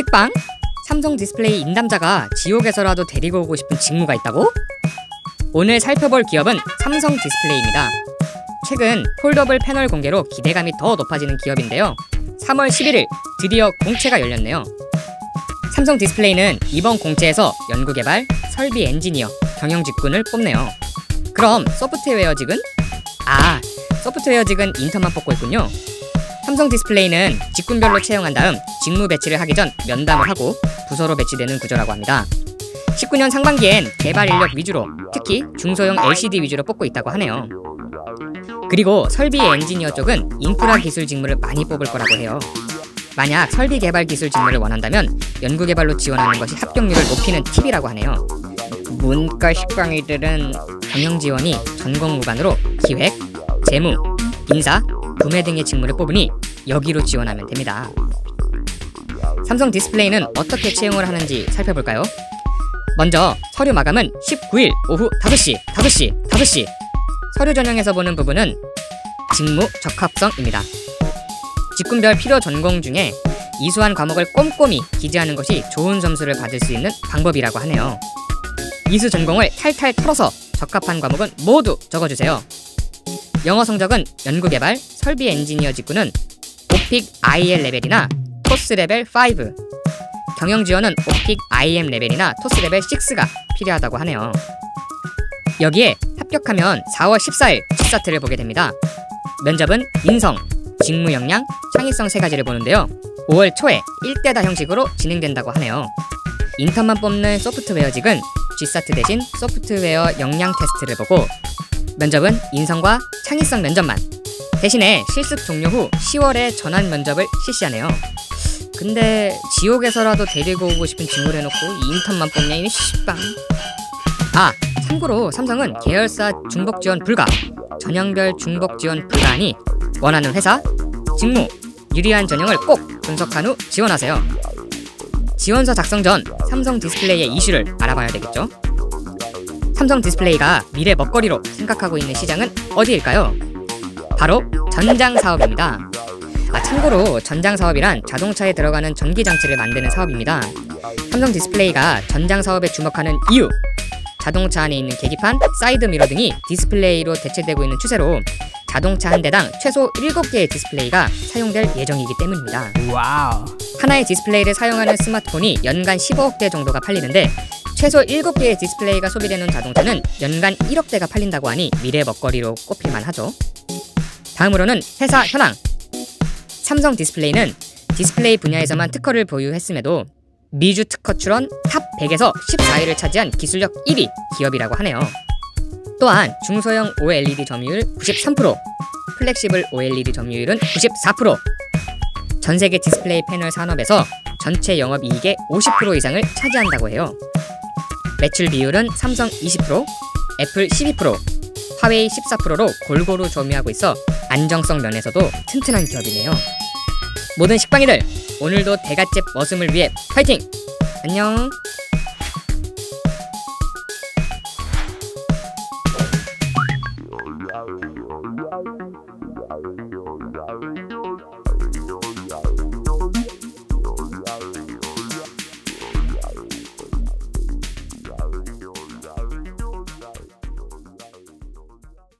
식빵? 삼성 디스플레이 인담자가 지옥에서라도 데리고 오고 싶은 직무가 있다고? 오늘 살펴볼 기업은 삼성 디스플레이입니다. 최근 폴더블 패널 공개로 기대감이 더 높아지는 기업인데요. 3월 11일 드디어 공채가 열렸네요. 삼성 디스플레이는 이번 공채에서 연구개발, 설비 엔지니어, 경영 직군을 뽑네요. 그럼 소프트웨어 직은? 아, 소프트웨어 직은 인턴만 뽑고 있군요. 삼성 디스플레이는 직군별로 채용한 다음 직무 배치를 하기 전 면담을 하고 부서로 배치되는 구조라고 합니다. 19년 상반기엔 개발 인력 위주로 특히 중소형 LCD 위주로 뽑고 있다고 하네요. 그리고 설비 엔지니어 쪽은 인프라 기술 직무를 많이 뽑을 거라고 해요. 만약 설비 개발 기술 직무를 원한다면 연구 개발로 지원하는 것이 합격률을 높이는 팁이라고 하네요. 문과 식광이들은 경영 지원이 전공 무관으로 기획, 재무, 인사, 구매 등의 직무를 뽑으니 여기로 지원하면 됩니다. 삼성 디스플레이는 어떻게 채용을 하는지 살펴볼까요? 먼저 서류 마감은 19일 오후 5시, 5시, 5시. 서류 전형에서 보는 부분은 직무 적합성입니다. 직군별 필요 전공 중에 이수한 과목을 꼼꼼히 기재하는 것이 좋은 점수를 받을 수 있는 방법이라고 하네요. 이수 전공을 탈탈 털어서 적합한 과목은 모두 적어주세요. 영어 성적은 연구개발, 설비 엔지니어 직군은 오픽 IL 레벨이나 토스 레벨 5 경영 지원은 오픽 IM 레벨이나 토스 레벨 6가 필요하다고 하네요. 여기에 합격하면 4월 14일 GSAT를 보게 됩니다. 면접은 인성, 직무 역량, 창의성 세 가지를 보는데요. 5월 초에 1대다 형식으로 진행된다고 하네요. 인턴만 뽑는 소프트웨어직은 GSAT 대신 소프트웨어 역량 테스트를 보고 면접은 인성과 창의성 면접만. 대신에 실습 종료 후 10월에 전환 면접을 실시하네요. 근데 지옥에서라도 데리고 오고 싶은 직무를 해놓고 이 인턴만 뽑냐 이 씨빵. 아 참고로 삼성은 계열사 중복 지원 불가. 전형별 중복 지원 불가하니 원하는 회사 직무 유리한 전형을 꼭 분석한 후 지원하세요. 지원서 작성 전 삼성 디스플레이의 이슈를 알아봐야 되겠죠 삼성 디스플레이가 미래 먹거리로 생각하고 있는 시장은 어디일까요? 바로 전장 사업입니다. 아, 참고로 전장 사업이란 자동차에 들어가는 전기 장치를 만드는 사업입니다. 삼성 디스플레이가 전장 사업에 주목하는 이유 자동차 안에 있는 계기판, 사이드 미러 등이 디스플레이로 대체되고 있는 추세로 자동차 한 대당 최소 7개의 디스플레이가 사용될 예정이기 때문입니다. 와우. 하나의 디스플레이를 사용하는 스마트폰이 연간 15억 대 정도가 팔리는데 최소 7개의 디스플레이가 소비되는 자동차는 연간 1억 대가 팔린다고 하니 미래 먹거리로 꼽힐만 하죠. 다음으로는 회사 현황. 삼성 디스플레이는 디스플레이 분야에서만 특허를 보유했음에도 미주 특허 출원 탑 100에서 14위를 차지한 기술력 1위 기업이라고 하네요. 또한 중소형 OLED 점유율 93%, 플렉시블 OLED 점유율은 94%. 전 세계 디스플레이 패널 산업에서 전체 영업 이익의 50% 이상을 차지한다고 해요. 매출 비율은 삼성 20%, 애플 12%, 화웨이 14%로 골고루 점유하고 있어 안정성 면에서도 튼튼한 기업이네요. 모든 식빵이들 오늘도 대갓집 머슴을 위해 파이팅! 안녕!